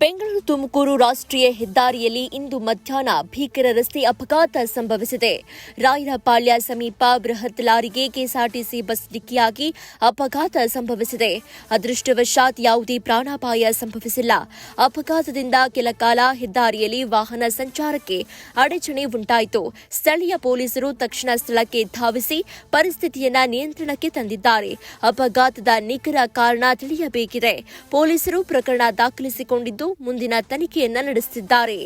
ಬೆಂಗಳೂರು ತುಮಕೂರು ರಾಷ್ಟ್ರೀಯ ಹೆದ್ದಾರಿಯಲ್ಲಿ ಇಂದು ಮಧ್ಯಾಹ್ನ ಭೀಕರ ರಸ್ತೆ ಅಪಘಾತ ಸಂಭವಿಸಿದೆ. ರಾಯರಪಾಳ್ಯ ಸಮೀಪ ಬೃಹತ್ ಲಾರಿಗೆ ಕೆಎಸ್ಆರ್ಟಿಸಿ ಬಸ್ ಡಿಕ್ಕಿಯಾಗಿ ಅಪಘಾತ ಸಂಭವಿಸಿದೆ. ಅದೃಷ್ಟವಶಾತ್ ಯಾವುದೇ ಪ್ರಾಣಾಪಾಯ ಸಂಭವಿಸಿಲ್ಲ. ಅಪಘಾತದಿಂದ ಕೆಲ ಕಾಲ ಹೆದ್ದಾರಿಯಲ್ಲಿ ವಾಹನ ಸಂಚಾರಕ್ಕೆ ಅಡಚಣೆ ಉಂಟಾಯಿತು. ಸ್ಥಳೀಯ ಪೊಲೀಸರು ತಕ್ಷಣ ಸ್ಥಳಕ್ಕೆ ಧಾವಿಸಿ ಪರಿಸ್ಥಿತಿಯನ್ನ ನಿಯಂತ್ರಣಕ್ಕೆ ತಂದಿದ್ದಾರೆ. ಅಪಘಾತದ ನಿಖರ ಕಾರಣ ತಿಳಿಯಬೇಕಿದೆ. ಪೊಲೀಸರು ಪ್ರಕರಣ ದಾಖಲಿಸಿಕೊಂಡಿದ್ದು ಮುಂದಿನ ತನಿಖೆಯನ್ನ ನಡೆಸುತ್ತಿದ್ದಾರೆ.